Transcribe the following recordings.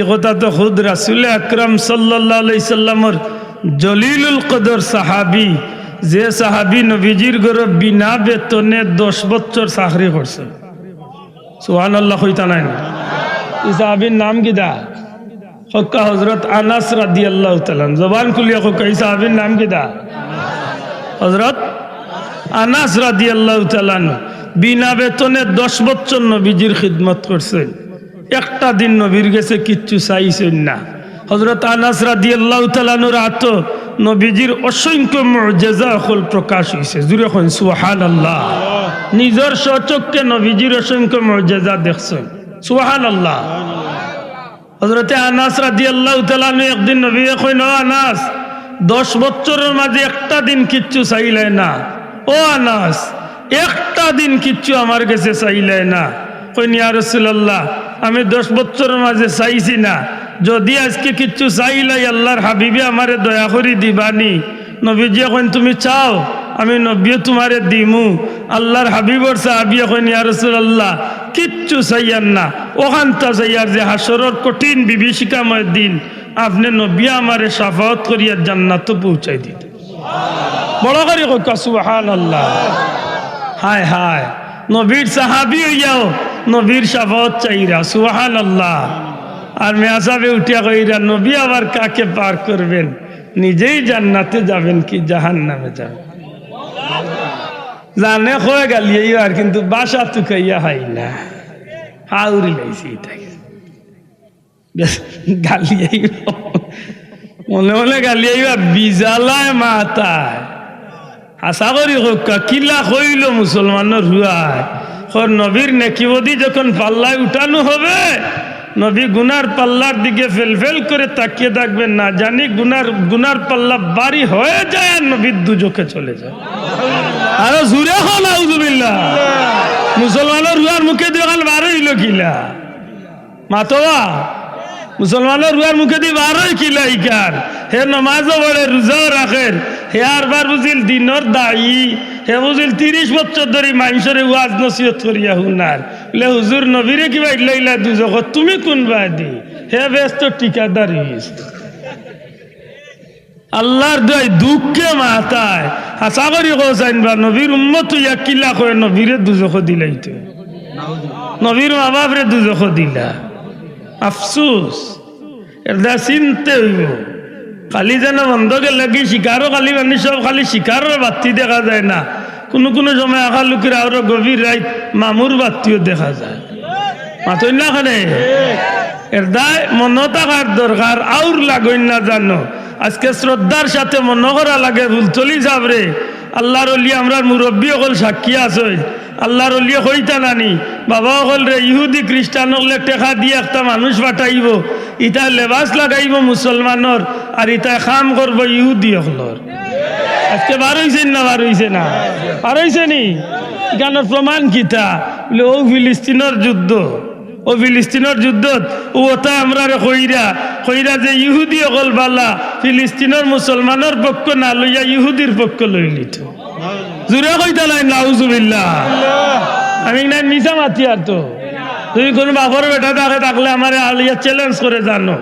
ই কথা তো খুদ রাসুল আকরম সাল্লাহ সাল্লামর জলিলুল কদর সাহাবি, যে সাহাবি নবীজির গরব বিনা বেতনে দশ বছর চাকরি করছে। সুহান আল্লাহ কইতা নাই। এই সাহাবির নাম কিদা হক্কা হজরত আনাস রাদি আল্লাহ তালান জবান খুলিয়া হক্কা, এই সাহাবির নাম কিদা হজরত আনাস রাদি আল্লাহ তালান বিনা বেতনে দশ বছর নবীজির খিদমত করছেন একটা দিন নবীর গেছে কিচ্ছু চাইছেন না। হজরত আনাস রাদি আল্লাহ তালানুর আত নবীজির অসংখ্য মর্যাদা হল প্রকাশ হয়েছে জুড়ে হন সুহান আল্লাহ নিজের সচককে নবীজির অসংখ্য মর্যাদা দেখছেন। সুহান আল্লাহ হজরতে আনাস রাদি আল্লাহ তালানু একদিন নবী "ও আনাস, দশ বছরের মাঝে একটা দিন কিচ্ছু চাইলে না। ও আনাস, একটা দিন কিচ্ছু আমার কাছে চাইলে না। কইনি আর রসুল্লাহ আমি দশ বছরের মাঝে চাইছি না। যদি আজকে কিচ্ছু চাইলাই আল্লাহর হাবিবে আমারে দয়া করি দিবানি। নবীজি এখন তুমি চাও, আমি নবীও তোমারে দিমু। আল্লাহর হাবিবর সাহাবি এখন, ইয়া রাসূলুল্লাহ, কিচ্ছু চাইয়ার না। ওখানটা চাইয়ার যে হাসরর কঠিন বিভীষিকাময় দিন আপনি নবী আমারে সাফাত করিয়া জান্নাত পৌঁছাই দিতে। বড় করে কইকা, সুবহানাল্লাহ। হায় হায়, নবীর সাহাবি হইয়াও নবীর সাফাত চাইরা সুহান আল্লাহ আর মেয়া সাহেবে উঠিয়া কইরা, নবী আবার কাকে পার করবেন? নিজেই জান্নাতে যাবেন কি জাহান নামে যাবেন? জানে হয়ে গালিয়ে আর, কিন্তু বাসা তুকাইয়া হাই না। হাউরি লাইছি এটাকে। গালিয়ে মনে মনে গালিয়ে বিজালায় মাতায়। আশা করি কিলা হইল মুসলমানের হুয়ায়। হর নবীর নেকিবদি যখন পাল্লায় উঠানো হবে, নবী গুনার পাল্লার দিকে ফেলফেল করে তাকিয়ে থাকবেন না জানি গুনার গুনার পাল্লা বাড়ি হয়ে যায় আর নবীর দুজকে চলে যায়। আরও জুড়ে হল মুসলমানের রুয়ার মুখে দেখাল বার হইল কিলা মাতোয়া, মুসলমানের রুয়ার মুখে দিয়ে বার হয় কিলা ইকার হে নমাজও বলে রোজাও রাখেন। হে আর বার বুঝিল, দিনর দায়ী। হে বুঝিল তিরিশ বছর ধরে মানুষের ওয়াজ নসিহত করিয়া হুনার। বলে হুজুর, নবীরে কিবা ইল্লা দুজক তুমি কোন বাদি? হে ব্যস্ত হইছে আল্লাহর দয় দুঃখে মাতায় হাসা করি কোসাইন বা নবীর উম্মত ইয়া কিলা করে নবীরে দুজখ দিলাইতে। নবীর মা বাপরে দুজখ দিলা। আফসুস এটা চিনতে হইব। খালি যেন বন্ধকে লাগি, শিকারও খালি মানে সব খালি শিকারের বাতি দেখা যায় না। কোনো কোনো সময় আঁকা লোকের আরও গভীর রাত মামুর বাতিও দেখা যায়। মাথই না খানে? এর দায় মনে থাকার দরকার আউর না জানো। আজকে শ্রদ্ধার সাথে মনে করা লাগে, ভুল চলি যাবরে আল্লাহর অলিয়া আমরা মুরব্বী অকল সাক্ষী আছে। আল্লাহর অলিয়া হইতা নানি। বাবা অকল রে, ইহুদি খ্রিস্টান হলে টেকা দিয়ে একটা মানুষ পাঠাইব। ইটা লেবাস লাগাইব মুসলমানর আর ইটা খাম করব ইহুদি অকলর আজকে বার হইছেন না, বার হইছে না? বার হইছে নি? এখানের প্রমাণ কিতা? বলে ও ফিলিস্তিনের যুদ্ধ। ও ফিলিস্তিনের যুদ্ধত ওটা আমরা কইরা কইরা যে ইহুদি অকল বালা ফিলিস্তিনের মুসলমানের পক্ষ না লইয়া ইহুদির পক্ষ লইলিত জুড়ে কইতা নাই, নাউজুবিল্লাহ। আমি নাই মিশা মাতি আর তো তুমি কোন বাপর বেটা থাকে থাকলে আমার আলিয়া চ্যালেঞ্জ করে জানো।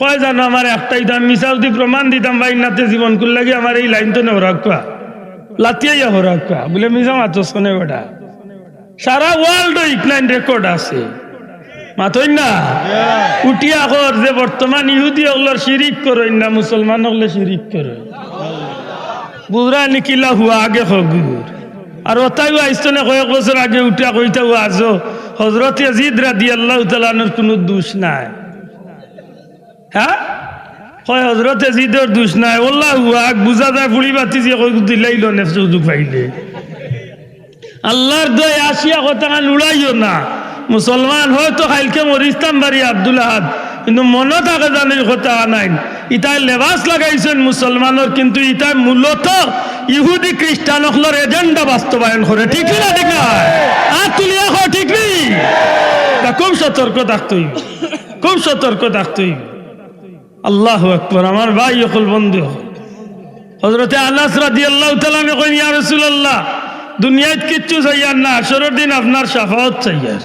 কয় জানো আমার একটাই দাম মিশা যদি প্রমাণ দিতাম ভাই নাতে জীবন কুল লাগে আমার এই লাইন তো রাখা লাতিয়াইয়া হো রাখা বলে মিশা মাতো শোনে বেটা। সারা ওয়ার্ল্ড ইকলাইন রেকর্ড আছে। মাতই না উঠিয়া কর যে বর্তমান ইহুদি ওগুলোর শিরিক করই না মুসলমান ওগুলো শিরিক করে। বুঝরা নিকিলা হুয়া আগে হগুর আর ওটাইও আইসতো না কয়েক বছর আগে উঠিয়া কইতা আজো হজরত ইয়াজিদ রাদি আল্লাহ তালানোর কোনো দোষ নাই। হ্যাঁ? হয় হজরত ইয়াজিদের দোষ নাই? ওল্লাহ হুয়া বুঝা যায় ফুড়ি বাতি যে কই দিলাইল নে সুযোগ পাইলে। আল্লাহর দয় আসিয়া কথা উড়াইও না। মুসলমান হয়তো খাইলকে মরিস্তাম বাড়ি আব্দুল কিন্তু মনে থাকে জানি কথা নাই। ইটাই লেবাস লাগাইছেন মুসলমানের কিন্তু ইটাই মূলত ইহুদি খ্রিস্টান হকলর এজেন্ডা বাস্তবায়ন করে ঠিক না ঠিক আর তুলিয়া হয় ঠিক নেই খুব সতর্ক থাকতে হইব খুব সতর্ক থাকতে হইব আল্লাহ আকবর আমার ভাই হকল বন্ধু। হজরতে আনাস রাদি আল্লাহ তালামে কইন ইয়া রসুল্লাহ দুনিয়ায় কিচ্ছু চাইয়ার না, আসরের দিন আপনার সাফাত চাইয়ার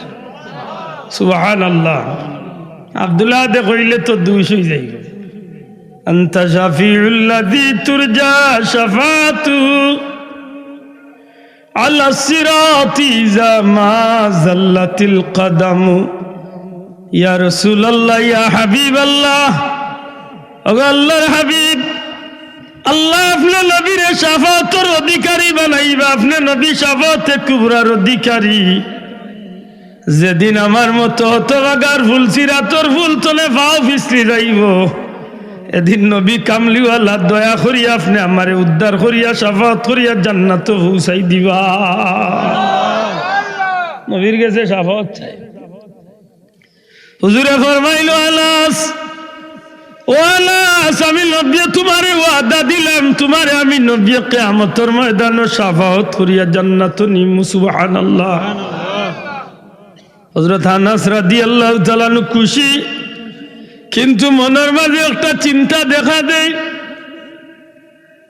সুবাহান আল্লাহ আবদুল্লাহ দে কইলে তো দুইশ হয়ে যাইবে أنت شفيع الذي ترجى شفاعته على الصراط إذا ما زلت القدم يا رسول الله يا حبيب الله আল্লাহর হাবিব আল্লাহ আপনার নবীর সাফাতের অধিকারী বানাইবা আপনার নবী সাফাতে কুবরার অধিকারী যেদিন আমার মতো হতবাগার ফুল সিরাতর ফুল তলে পাও ফিসলি যাইব। এদিন নবী কামলিওয়ালা দয়া করিয়া আপনি আমারে উদ্ধার করিয়া, সাফাত করিয়া জান্নাত পৌঁছাই দিবা। নবীর গেছে সাফাত চাই। হুজুরে ফরমাইল, আলাস, ও আলাস, আমি নব্বী তোমারে ওয়াদা দিলাম, তোমারে আমি নব্বী কেয়ামতর ময়দান সাফাত করিয়া জান্নাত নিমু, সুবহানাল্লাহ। হযরত আনাস রাদিয়াল্লাহু তাআলা খুশি। কিন্তু মনের মাঝে একটা চিন্তা দেখা দেয়।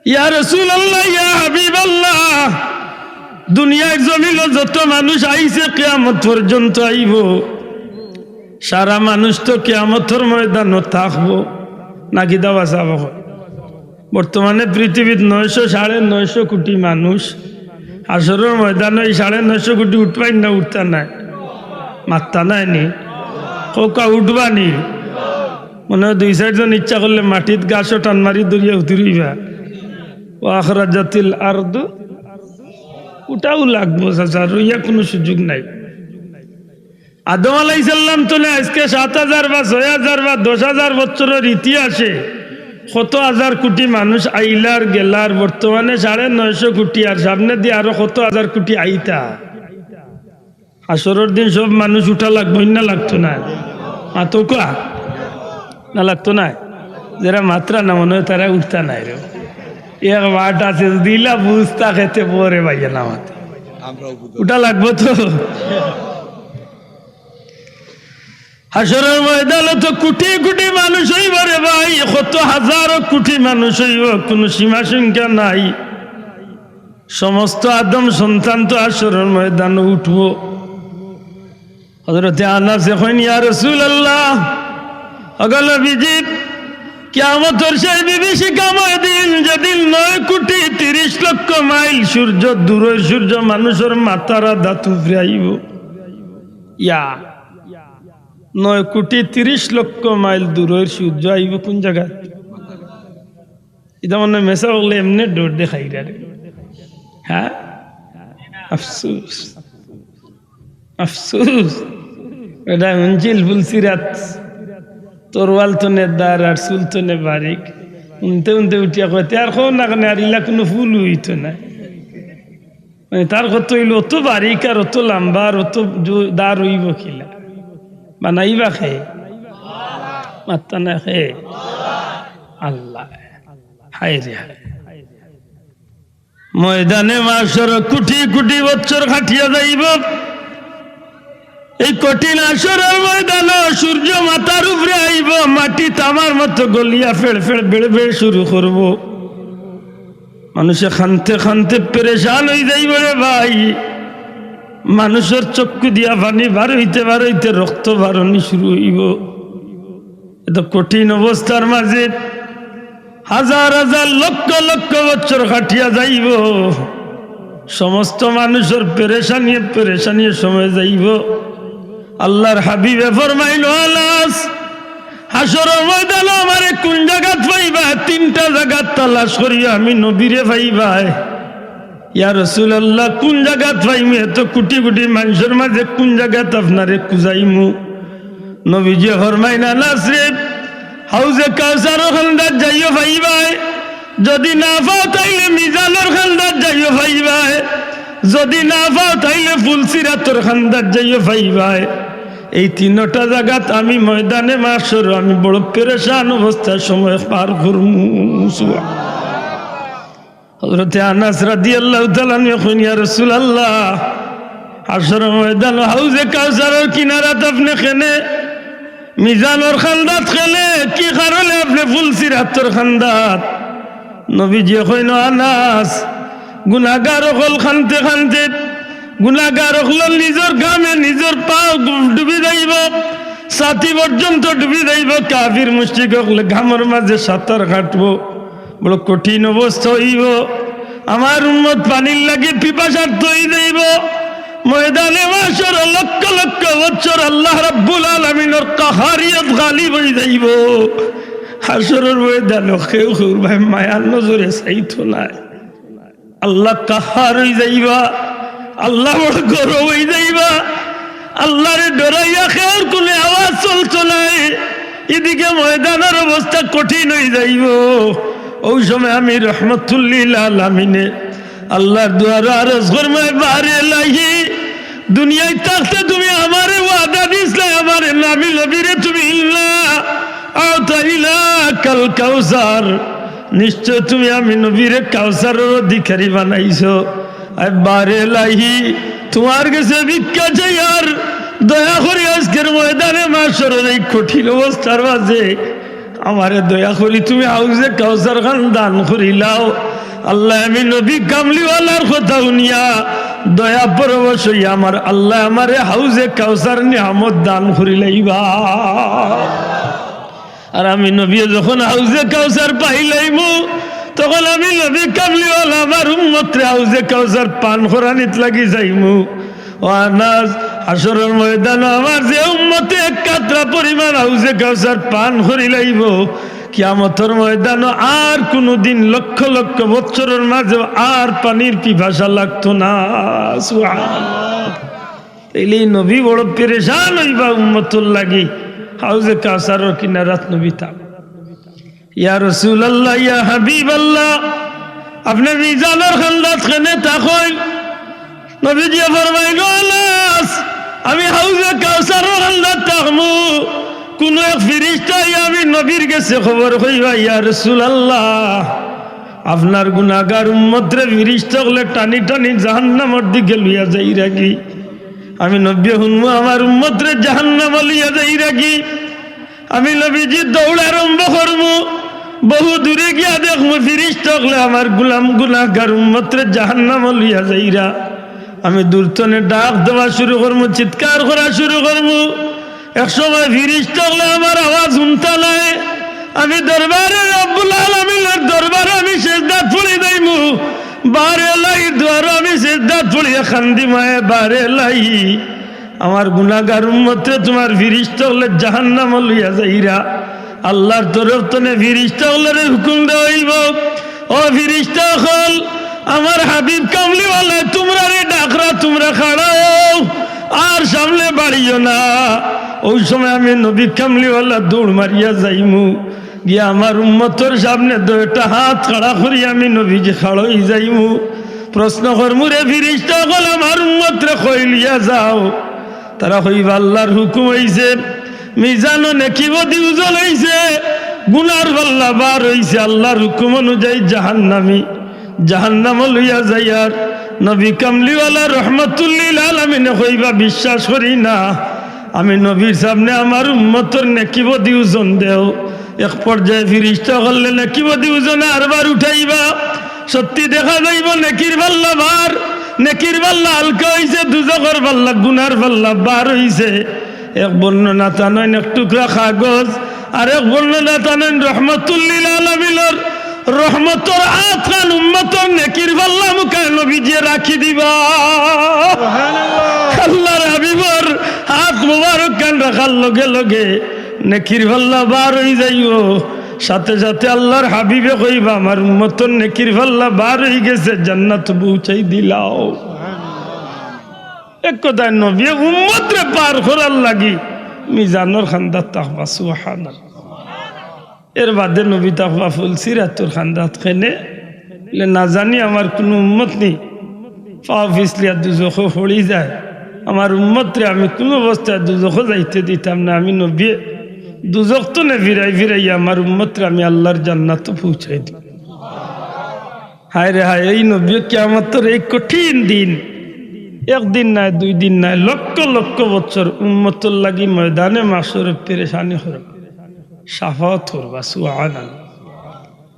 ইয়া রসুল আল্লাহ ইয়া হাবিব আল্লাহ দুনিয়ার জমিল যত মানুষ আইছে কেয়ামত পর্যন্ত আইব। সারা মানুষ তো কেয়ামতর ময়দানও থাকব। নাকি দাবা চাব বর্তমানে পৃথিবীত নয়শো, সাড়ে নয়শো কোটি মানুষ আসরের ময়দানে এই সাড়ে নয়শো কোটি উঠবাই না, উঠতা নাই। মাত্তা নাই নি কৌকা উঠবা নি মনে হয় দুই চারজন ইচ্ছা করলে মাটিত গাছও টান মারি দরিয়া উতরিবা। ও আখরা জাতিল আর্দ। ওটাও লাগবো চাচা, রইয়া কোনো সুযোগ নাই। আদম আলাইসাল্লাম তোলে আজকে সাত হাজার বা ছয় হাজার বা দশ হাজার বছরের ইতিহাসে কত হাজার কোটি মানুষ আইলার গেলার, বর্তমানে সাড়ে নয়শো কোটি, আর সামনে দিয়ে আরও কত হাজার কোটি আইতা। আসরের দিন সব মানুষ উঠা লাগবো না লাগতো না। মাতকা না লাগতো না? যারা মাত্রা না মনে হয় তারা উঠতা নাই রে। এক বাট আছে দিলা বুঝতা খেতে পরে ভাইয়া নামাতে। ওটা লাগবো তো। হাসরের ময়দানে তো কোটি কোটি মানুষ হইব রে ভাই কত হাজারো কোটি মানুষ হইব কোনো সীমা সংখ্যা নাই। সমস্ত আদম সন্তান তো আসরের ময়দানে উঠবো। হজরতে আনাস এখন ইয়া রসুল আল্লাহ অগল বিজিত কেমতর সেই বিভীষিকাময় দিন, যেদিন নয় কোটি তিরিশ লক্ষ মাইল সূর্য দূরের সূর্য মানুষের মাতারা দাতু ফিরাইব ইয়া, নয় কোটি তিরিশ লক্ষ মাইল দূরের সূর্য আইব কোন জায়গা এটা মনে মেসা বললে এমনি ডোর দেখাই রে। হ্যাঁ? আফসুস। আফসুস। এটা উঞ্চিল ফুলসিরাত। তরওয়াল তো নেদার আর চুল তো নে বারিক। উনতে উনতে উঠিয়া কইতে আর খো না কেন, আর ইলা কোনো ফুল হইতো না। মানে তার কত হইল, অত বারিক আর অত লম্বা আর অত দার হইব খিলা বানাইবা খে। মাত্তা না খে। আল্লাহ। হায় রে হায়। ময়দানে মাসর কোটি কোটি বছর খাটিয়া যাইব। এই কঠিন আসরের ময়দান সূর্য মাথার উপরে আইব, মাটি তামার মতো গলিয়া ফেড় ফেড় বেড়ে বেড়ে শুরু করব। মানুষে খানতে খানতে পেরেশান হয়ে যাইব রে ভাই। মানুষের চক্ষু দিয়া পানি বার হইতে বার হইতে রক্ত বারণি শুরু হইব। এত কঠিন অবস্থার মাঝে হাজার হাজার লক্ষ লক্ষ বছর খাটিয়া যাইব। সমস্ত মানুষের পেরেশানিয়ে পেরেশানিয়ে সময় যাইব। আল্লাহর হাবিবে ফরমাইল, আলাস হাসর ময়দান আমারে কোন জায়গাত পাইবা? তিনটা জায়গাত তালাশ করি আমি নবীরে পাইবা ইয়া রসুল্লাহ কোন জায়গাত পাইমু? এত কোটি কোটি মানুষের মাঝে কোন জায়গাত আপনারে খুঁজাইমু? নবীজি ফরমাই না নাসরে হাউজে কাউসার খান্দার যাইও পাইবাই যদি না পাও তাইলে মিজানোর খান্দার যাইও পাইবাই যদি না পাও তাইলে ফুলসিরাতর খান্দার যাইও পাইবাই এই তিনটা জায়গাত আমি ময়দানে মাসর, আমি বড় পেরেশান অবস্থার সময় পার করমু হজরতে আনাস রাদি আল্লাহ এখন ইয়া রসুল আল্লাহ আসর ময়দান হাউজে কাউসারের কিনারাত আপনি খেনে মিজানোর খান্দাত খেলে, কি কারণে আপনি ফুলসিরাতর খান্দাত নবীজি কইন আনাস গুনাগার হল খানতে খানতে গুনাগার হল নিজের গামে নিজের পা ডুবি যাইব, সাথী পর্যন্ত ডুবি যাইব, কাফির মুষ্টিক ঘামর মাঝে সাঁতার কাটবো। বড় কঠিন অবস্থা হইব। আমার উন্মত পানির লাগে পিপাসার্থ হয়ে যাইব। ময়দানে মাসর লক্ষ লক্ষ বছর আল্লাহ রাব্বুল আলমিনের কাহারিয়ত গালি হয়ে যাইব। হাসরের ময়দান কেউ কেউ ভাই মায়ার নজরে চাইতো নাই। আল্লাহ কাহার হয়ে যাইবা। আল্লাহ বড় গরম হয়ে যাইবা। আল্লাহরে ডরাইয়া খেয়ার কোনে আওয়াজ চলতো নাই এদিকে ময়দানের অবস্থা কঠিন হয়ে যাইব। ওই সময় আমি রহমতুল্লিল আলমিনে আল্লাহর দুয়ার আরজ ফরমায়, বারে লাহি দুনিয়ায় থাকতে তুমি আমারে ওয়াদা দিসলে, আমারে নামি লবিরে তুমি ইল্লা আওতাইলা কাল কাউসার। নিশ্চয় তুমি আমি নবীরে কাউসারের অধিকারী বানাইছো। বারে লাহি তোমার কাছে ভিক্ষা চাই আর দয়া করে আজকের ময়দানে মাসরের এই কঠিন অবস্থার মাঝে আমারে দয়া করি তুমি হাউজে কাউসার খান দান করিলাও আল্লাহ, আমি নবী কামলিওয়ালার কথা শুনিয়া দয়া পরবশ আমার আল্লাহ আমারে হাউজে কাউসার নিয়ামত দান করিলাইবা আর আমি নবী যখন হাউজে কাউসার পাইলাইমু তখন আমি নবী কামলিওয়ালা আমার উম্মত্রে হাউজে কাউসার পান খোরানিত লাগি যাইমু। ও আনাজ আসরের ময়দান আমার যে উম্মতে এক কাতরা পরিমাণ হাউজে কাউসার পান করি লাইব, কিয়ামতর ময়দান আর কোনো দিন লক্ষ লক্ষ বছরের মাঝে আর পানির পিপাসা লাগতো না। এলি নবী বড় পেরেশান হইবা উম্মতুল লাগি, হাউজে কাউসারের কিনারাত নবী থাক। ইয়া রসুল আল্লাহ ইয়া হাবিব আল্লাহ আপনি মিজানের খান্দাত খানে তাকইন নবীজি ফরমাই গলাস আমি হাউজে কাউসারের খান্দাত তাকমু কোন এক ফিরিস্তাই আমি নবীর কাছে খবর কইবা, ইয়া রসুল আল্লাহ আপনার গুনাগার উম্মতরে ফিরিস্তা হলে টানি টানি জাহান্নামর দিকে লইয়া যাই রাখি। আমি নব্য শুনব আমার উম্মতরে জাহান্নাম লইয়া যাই রাখি। আমি নবীজি দৌড় আরম্ভ করব। বহু দূরে গিয়া দেখব ফিরিস টকলে আমার গুলাম গুলাগার উম্মতরে জাহান্নাম লইয়া যাইরা। আমি দূরতনে ডাক দেওয়া শুরু করব, চিৎকার করা শুরু করব। এক সময় ফিরিস টকলে আমার আওয়াজ শুনতা নাই আমি দরবারে রব্বুল আলমিনের দরবারে আমি শেষদাত ফুলি দেইমু। বারে লাই দুয়ার আমি শেষদাত ফুলিয়া খান্দি মায়ে, বারে লাই। আমার গুনাগার উম্মতে তোমার ফিরিস্তা হলে জাহান্নাম লইয়া যাইরা। আল্লাহর তরফ তনে ফিরিস্তা হুকুম দেওয়াইব ও ফিরিস্তা হল আমার হাবিব কামলি কামলিওয়ালা, তোমরা রে ডাকরা, তোমরা খাড়াও আর সামনে বাড়িও না। ওই সময় আমি নবী কামলিওয়ালা দৌড় মারিয়া যাইমু। গিয়া আমার উম্মতর সামনে দুইটা হাত খাড়া করি আমি নবীজি খাড়াই যাইমু। প্রশ্ন করমু, রে ফিরিস্তা হল আমার উম্মতরে কইলিয়া যাও। তারা হইব আল্লাহর হুকুম হইছে। মিজানো নেকিব দিউজল হইছে, গুনার পাল্লা বার হইছে, আল্লাহর হুকুম অনুযায়ী জাহান্নামি। জাহান্নাম লইয়া যাইয়ার নবী কামলিওয়ালা রহমতুল্লিল আলমিনে হইবা বিশ্বাস করি না। আমি নবীর সামনে আমার উম্মতর নেকিব দিউজন দেও। এক পর্যায়ে ফিরিস্তা করলে নেকিব দিউজনে আরবার উঠাইবা। সত্যি দেখা যাইব, নেকির পাল্লা বার, নেকির পাল্লা হালকা হইছে দুজকর পাল্লা, গুনার পাল্লা বার হইছে। এক বর্ণনা টানেন এক টুকরা কাগজ। আর এক বর্ণনা টানেন রহমতুল্লিল আলমিলর রহমতর আতখান উম্মতর নেকির পাল্লা মুখে নবীজে রাখি দিবা। আল্লাহর হাবিবর হাত মুবারক কান রাখার লগে লগে নেকির পাল্লা বার হয়ে যাইব সাথে সাথে আল্লাহর হাবিবে কইবা আমার উম্মতর নেকির পাল্লা বার হয়ে গেছে জান্নাত পৌঁছাই দিলাও। এক কথায় নবী, উম্মতরে পার করার লাগি। মিজানোর খান্দাত তাকবা সুহান এর বাদে নবী তাকবা ফুলসিরাতুর খান্দাত খেনে লে না জানি, আমার কোনো উম্মত নেই। পাও ফিসলিয়া দুজখ হড়ি যায়। আমার উম্মতরে আমি কোনো অবস্থায় দুজখ যাইতে দিতাম না। আমি নবী দুজক তো নে ফিরাই ফিরাই আমার উম্মতরে আমি আল্লাহর জান্নাত পৌঁছাই দিই হায় রে হায়, এই নবী কেমতর এই কঠিন দিন একদিন নাই, দুই দিন নাই, লক্ষ লক্ষ বছর উম্মতুল লাগি ময়দানে মাসুর পেরেশানি হর সাফাত হরবা সুহান